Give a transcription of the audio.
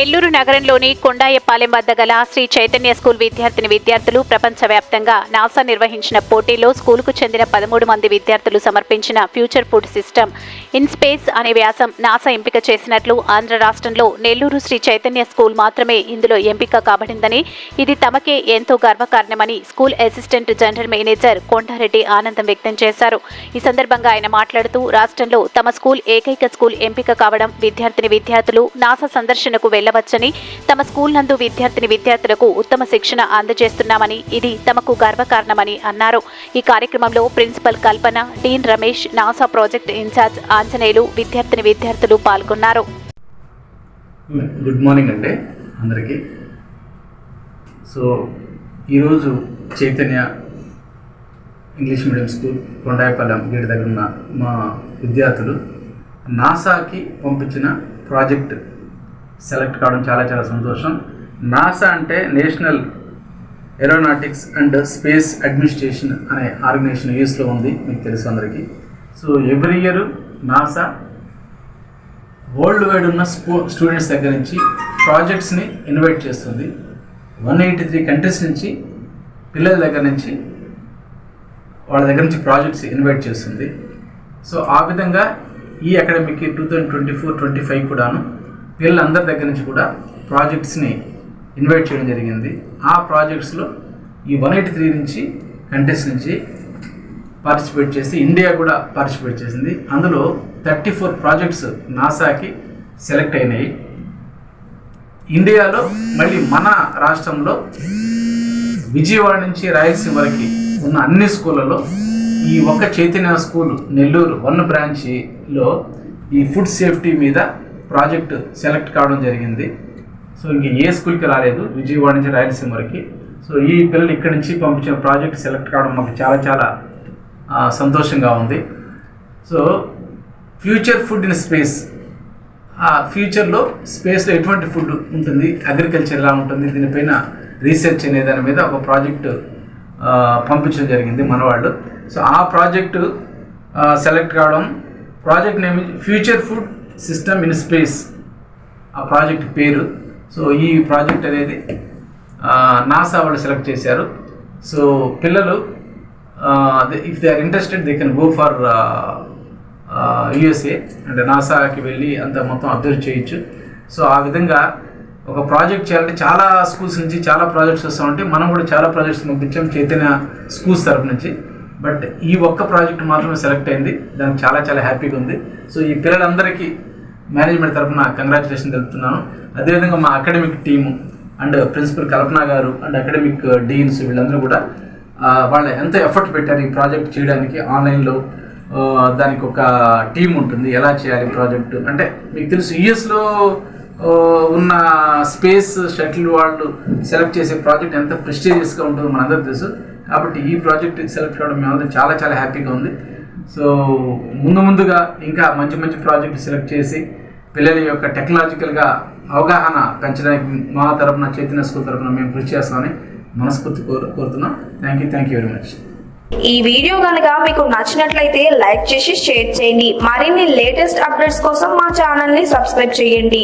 నెల్లూరు నగరంలోని కొండాయపాలెం వద్ద గల శ్రీ చైతన్య స్కూల్ విద్యార్థిని విద్యార్థులు ప్రపంచవ్యాప్తంగా నాసా నిర్వహించిన పోటీలో స్కూలుకు చెందిన పదమూడు మంది విద్యార్థులు సమర్పించిన future food system in space అనే వ్యాసం నాసా ఎంపిక చేసినట్లు ఆంధ్ర రాష్ట్రంలో నెల్లూరు శ్రీ చైతన్య స్కూల్ మాత్రమే ఇందులో ఎంపిక కాబడిందని ఇది తమకే ఎంతో గర్వకారణమని school assistant general manager Kondareddy ఆనందం వ్యక్తం చేశారు. ఈ సందర్భంగా ఆయన మాట్లాడుతూ రాష్ట్రంలో తమ స్కూల్ ఏకైక స్కూల్ ఎంపిక కావడం విద్యార్థిని విద్యార్థులు నాసా సందర్శనకు వెళ్ళవచ్చని తమ స్కూల్ నందు విద్యార్థిని విద్యార్థులకు ఉత్తమ శిక్షణ అందజేస్తున్నామని ఇది తమకు గర్వకారణమని అన్నారు. ఈ కార్యక్రమంలో principal Kalpana dean Ramesh NASA project in-charge Anjaneyulu విద్యార్థిని విద్యార్థులు పాల్గొన్నారు. గుడ్ మార్నింగ్ అండి అందరికీ. సో ఈరోజు Chaitanya English medium school Kondayapalem gate దగ్గర ఉన్న మా విద్యార్థులు నాసాకి పంపించిన ప్రాజెక్ట్ సెలెక్ట్ కావడం చాలా చాలా సంతోషం. నాసా అంటే National Aeronautics and Space Administration అనే ఆర్గనైజేషన్ యూఎస్లో ఉంది మీకు తెలుసు అందరికీ. So every year NASA worldwide ఉన్న స్పో స్టూడెంట్స్ దగ్గర నుంచి ప్రాజెక్ట్స్ని ఇన్వైట్ చేస్తుంది. వన్ ఎయిటీ త్రీ కంట్రీస్ నుంచి పిల్లల దగ్గర నుంచి వాళ్ళ దగ్గర నుంచి ప్రాజెక్ట్స్ ఇన్వైట్ చేస్తుంది. సో ఆ విధంగా ఈ academic two thousand twenty four twenty five కూడాను పిల్లలందరి దగ్గర నుంచి కూడా ప్రాజెక్ట్స్ని ఇన్వైట్ చేయడం జరిగింది. ఆ ప్రాజెక్ట్స్లో ఈ వన్ ఎయిటీ త్రీ నుంచి కంటెస్ట్ నుంచి పార్టిసిపేట్ చేసి ఇండియా కూడా పార్టిసిపేట్ చేసింది. అందులో థర్టీ ఫోర్ ప్రాజెక్ట్స్ నాసాకి సెలెక్ట్ అయినాయి. ఇండియాలో మళ్ళీ మన రాష్ట్రంలో విజయవాడ నుంచి రాయలసీమ వరకు ఉన్న అన్ని స్కూళ్ళలో ఈ ఒక్క చైతన్య స్కూల్ నెల్లూరు వన్ బ్రాంచ్లో ఈ ఫుడ్ సేఫ్టీ మీద ప్రాజెక్ట్ సెలెక్ట్ కావడం జరిగింది. సో ఇంక ఏ స్కూల్కి రాలేదు విజయవాడ నుంచి రాయలసీమ వరకు. సో ఈ పిల్లలు ఇక్కడి నుంచి పంపించిన ప్రాజెక్ట్ సెలెక్ట్ కావడం మాకు చాలా చాలా సంతోషంగా ఉంది. So future food in space ఆ ఫ్యూచర్లో స్పేస్లో ఎటువంటి ఫుడ్ ఉంటుంది అగ్రికల్చర్ ఎలా ఉంటుంది దీనిపైన రీసెర్చ్ అనే దాని మీద ఒక ప్రాజెక్ట్ పంపించడం జరిగింది మనవాళ్ళు. సో ఆ ప్రాజెక్టు సెలెక్ట్ కావడం project name future food system in space ఆ ప్రాజెక్ట్ పేరు. సో ఈ ప్రాజెక్ట్ అనేది నాసా వాళ్ళు సెలెక్ట్ చేశారు. సో పిల్లలు if they are interested they can go for USA అంటే నాసాకి వెళ్ళి అంత మొత్తం అబ్జర్వ్ చేయొచ్చు. సో ఆ విధంగా ఒక ప్రాజెక్ట్ చేయాలంటే చాలా స్కూల్స్ నుంచి చాలా ప్రాజెక్ట్స్ వస్తామంటే మనం కూడా చాలా ప్రాజెక్ట్స్ పంపించాం చైతన్య స్కూల్స్ తరపు నుంచి. బట్ ఈ ఒక్క ప్రాజెక్ట్ మాత్రమే సెలెక్ట్ అయింది. దానికి చాలా చాలా హ్యాపీగా ఉంది. సో ఈ పిల్లలందరికీ మేనేజ్మెంట్ తరఫున కంగ్రాచులేషన్ తెలుపుతున్నాను. అదేవిధంగా మా academic team and principal Kalpana garu and academic deans వీళ్ళందరూ కూడా వాళ్ళు ఎంత ఎఫర్ట్ పెట్టారు ఈ ప్రాజెక్ట్ చేయడానికి ఆన్లైన్లో దానికి ఒక టీం ఉంటుంది. ఎలా చేయాలి ప్రాజెక్టు అంటే మీకు తెలుసు యుఎస్లో ఉన్న స్పేస్ షటిల్ వాళ్ళు సెలెక్ట్ చేసే ప్రాజెక్ట్ ఎంత ప్రెస్టీజియస్గా ఉంటుందో మనందరూ తెలుసు. కాబట్టి ఈ ప్రాజెక్ట్ సెలెక్ట్ కావడం మేమందరం చాలా చాలా హ్యాపీగా ఉంది. సో ముందు ముందుగా ఇంకా మంచి మంచి ప్రాజెక్ట్ సెలెక్ట్ చేసి పిల్లల యొక్క టెక్నాలజికల్గా అవగాహన పెంచడానికి మా తరపున చైతన్య స్కూల్ తరపున మేము కృషి చేస్తామని మనస్ఫూర్తి కోరు కోరుతున్నాం. Thank you thank you very much ఈ వీడియో కనుక మీకు నచ్చినట్లయితే లైక్ చేసి షేర్ చేయండి. మరిన్ని లేటెస్ట్ అప్డేట్స్ కోసం మా ఛానల్ని సబ్స్క్రైబ్ చేయండి.